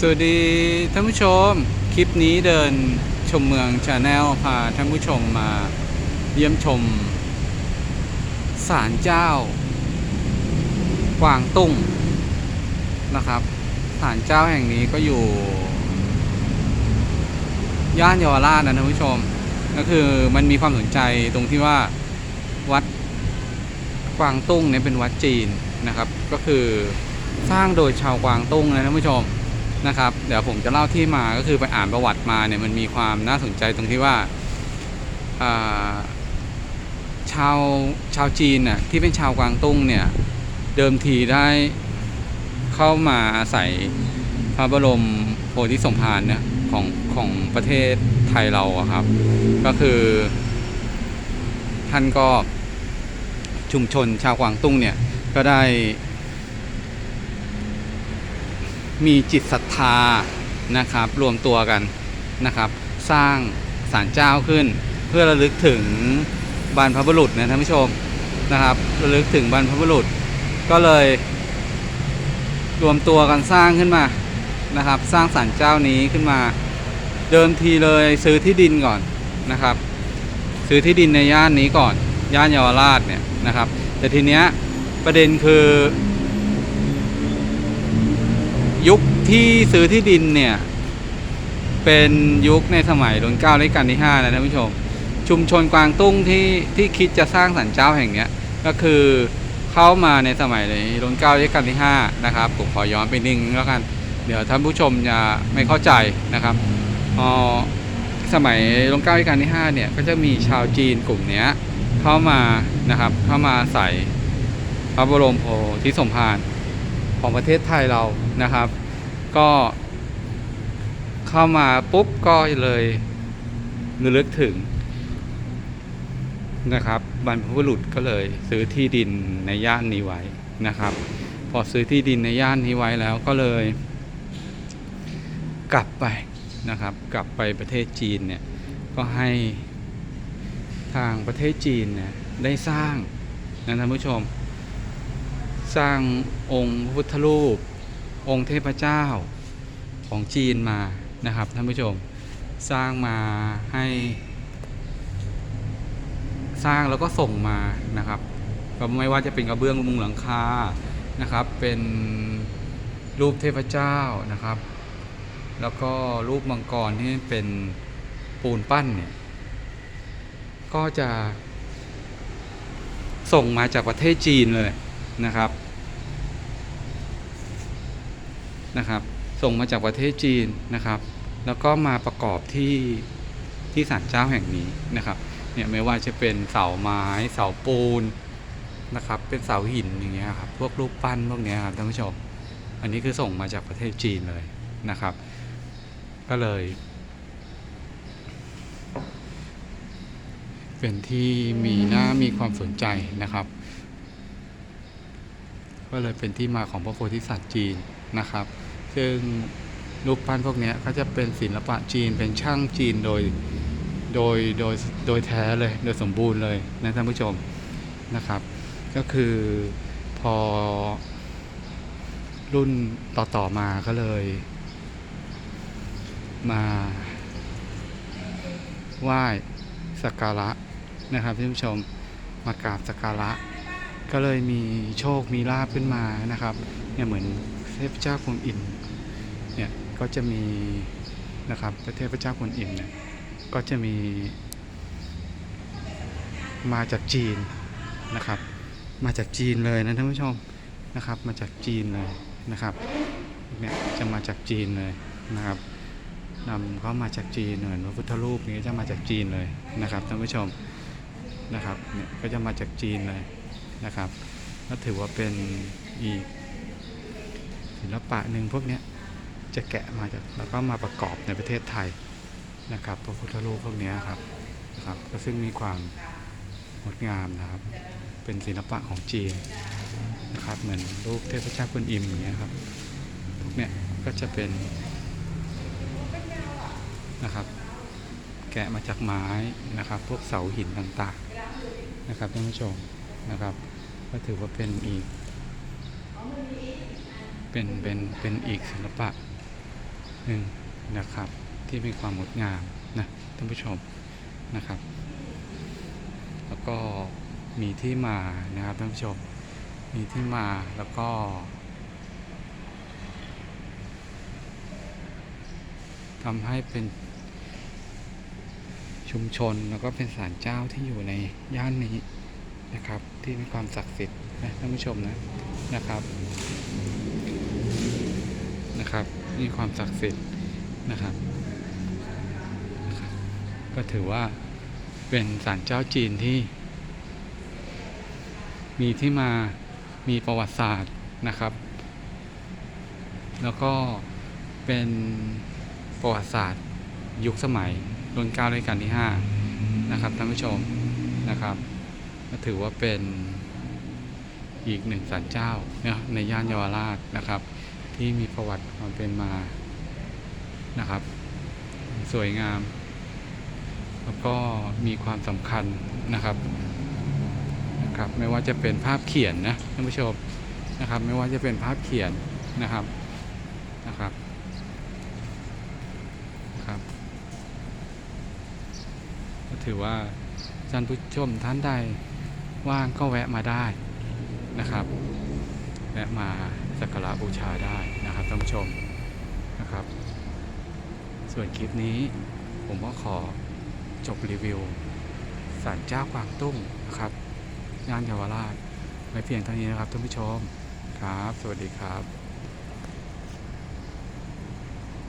สวัสดีท่านผู้ชม คลิปนี้เดินชมเมืองชาแนลพาท่านผู้ชมมาเยี่ยมชมศาลเจ้ากวางตุ้งนะครับศาลเจ้าแห่งนี้ก็อยู่ ย่านเยาวราชนะท่านผู้ชม ก็คือมันมีความสนใจตรงที่ว่าวัดกวางตุ้งเนี่ยเป็นวัดจีนนะครับ ก็คือสร้างโดยชาวกวางตุ้งนะท่านผู้ชม นะครับ เดี๋ยวผมจะเล่าที่มาก็คือไปอ่านประวัติมาเนี่ยมันมีความน่าสนใจตรงที่ว่าชาวชาวจีนน่ะที่เป็นชาวกวางตุ้งเนี่ยเดิมทีได้เข้ามาอาศัยพระบรมโพธิสมภารเนี่ยของของประเทศไทยเราครับ ก็คือท่านก็ชุมชนชาวกวางตุ้งเนี่ยก็ได้ มีจิตศรัทธานะครับ รวมตัวกันนะครับ สร้างศาลเจ้าขึ้น เพื่อระลึกถึงบรรพบุรุษนะท่านผู้ชมนะครับระลึกถึงบรรพบุรุษ ก็เลย รวมตัวกันสร้างขึ้นมานะครับ สร้างศาลเจ้านี้ขึ้นมา เดิมทีเลยซื้อที่ดินก่อนนะครับ ซื้อที่ดินในย่านนี้ก่อนย่านเยาวราชเนี่ยนะครับ แต่ทีเนี้ยประเด็นคือ ยุคที่ซื้อที่ดินเนี่ย เป็นยุคในสมัยรัชกาลรัชกาลที่5นะท่านผู้ชม ชุมชนกวางตุ้งที่ที่คิดจะสร้างสันเจ้าแห่งเนี้ยก็คือเข้ามาในสมัยรัชกาลรัชกาลที่5นะครับผมขอย้อนไปนิดนึงแล้วกันเดี๋ยวท่านผู้ชมจะไม่เข้าใจนะครับอ๋อสมัยรัชกาลรัชกาลที่5เนี่ยก็จะมีชาวจีนกลุ่มเนี้ยเข้ามานะครับเข้ามาใส่พระบรมโพธิสมภาร ของประเทศไทยเรานะครับ ก็เข้ามาปุ๊บก็เลยระลึกถึงนะครับบรรพบุรุษก็เลยซื้อที่ดินในย่านนี้ไว้นะครับ พอซื้อที่ดินในย่านนี้ไว้แล้วก็เลย กลับไปนะครับ กลับไปประเทศจีนเนี่ยก็ให้ทางประเทศจีนเนี่ยได้สร้างนะท่านผู้ชม สร้างองค์พระพุทธรูป องค์เทพเจ้าของจีนมานะครับท่านผู้ชมสร้างมาให้ สร้างแล้วก็ส่งมานะครับก็ไม่ว่าจะเป็นกระเบื้องมุงหลังคานะครับ เป็นรูปเทพเจ้านะครับ แล้วก็รูปมังกรที่เป็นปูนปั้นเนี่ยก็จะส่งมาจากประเทศจีนเลยนะครับ นะครับ ส่งมาจากประเทศจีนนะครับ แล้วก็มาประกอบที่ที่ศาลเจ้าแห่งนี้นะครับเนี่ยไม่ว่าจะเป็นเสาไม้ เสาปูนนะครับ เป็นเสาหินอย่างเงี้ยครับพวกรูปปั้นพวกเนี้ยครับท่านผู้ชม อันนี้คือส่งมาจากประเทศจีนเลยนะครับ ก็เลย เป็นที่มีหน้ามีความสนใจนะครับ ก็เลยเป็นที่มาของพระโพธิสัตว์จีนนะครับ ซึ่งรูปปั้นพวกนี้ก็จะเป็นศิลปะจีนเป็นช่างจีนโดยโดยโดยโดยแท้เลยโดยสมบูรณ์เลยนะท่านผู้ชมนะครับ ก็คือพอรุ่นต่อๆมาก็เลย มาไหว้สักการะนะครับท่านผู้ชมมากราบสักการะ ก็เลยมีโชคมีลาบขึ้นมานะครับเนี่ยเหมือนเทพเจ้ากวนอิม เนี่ยก็จะมีนะครับพระเทพระเจ้ากวนอิมเนี่ยก็จะมีมาจากจีนนะครับ มาจากจีนเลยนะท่านผู้ชมนะครับ มาจากจีนเลยนะครับเนี่ยจะมาจากจีนเลยนะครับนำเข้ามาจากจีนเหมือนพระพุทธรูปนี้จะมาจากจีนเลยนะครับท่านผู้ชมนะครับเนี่ยก็จะมาจากจีนเลยนะครับก็ถือว่าเป็นอีกศิลปะหนึ่งพวกเนี้ย จะแกะมาจากแล้วก็มาประกอบในประเทศไทยนะครับพระพุทธรูปพวกนี้ครับนะครับก็ซึ่งมีความงดงามนะครับ เป็นศิลปะของจีนนะครับ เหมือนรูปเทพเจ้ากวนอิมอย่างเงี้ยครับพวกเนี้ยก็จะเป็นนะครับแกะมาจากไม้นะครับ พวกเสาหินต่างๆนะครับท่านผู้ชมนะครับ ก็ถือว่าเป็นอีก เป็นเป็นเป็นอีกศิลปะ หนึ่งนะครับ ที่มีความงดงามนะท่านผู้ชมนะครับ แล้วก็มีที่มานะครับท่านผู้ชม มีที่มาแล้วก็ ทำให้เป็นชุมชนแล้วก็เป็นศาลเจ้าที่อยู่ในย่านนี้นะครับ ที่มีความศักดิ์สิทธิ์นะท่านผู้ชมนะนะครับนะครับ มีความศักดิ์สิทธิ์นะครับ ก็ถือว่าเป็นศาลเจ้าจีนที่ มีที่มามีประวัติศาสตร์นะครับ แล้วก็เป็นประวัติศาสตร์ ยุคสมัยรุ่นเก้าด้วยกันที่ห้านะครับท่านผู้ชมนะครับก็ถือว่าเป็นอีกหนึ่งศาลเจ้าในย่านเยาวราชนะครับ ที่มีประวัติความเป็นมานะครับ สวยงาม แล้วก็มีความสำคัญนะครับนะครับ ไม่ว่าจะเป็นภาพเขียนนะท่านผู้ชมนะครับ ไม่ว่าจะเป็นภาพเขียนนะครับนะครับนะครับก็ถือว่าท่านผู้ชมท่านใดว่างก็แวะมาได้นะครับ แวะมา สักการะบูชาได้นะครับท่านผู้ชมนะครับ ส่วนคลิปนี้ผมก็ขอจบรีวิวศาลเจ้ากวางตุ้งนะครับย่านเยาวราชไว้เพียงเท่านี้นะครับท่านผู้ชมครับ สวัสดีครับ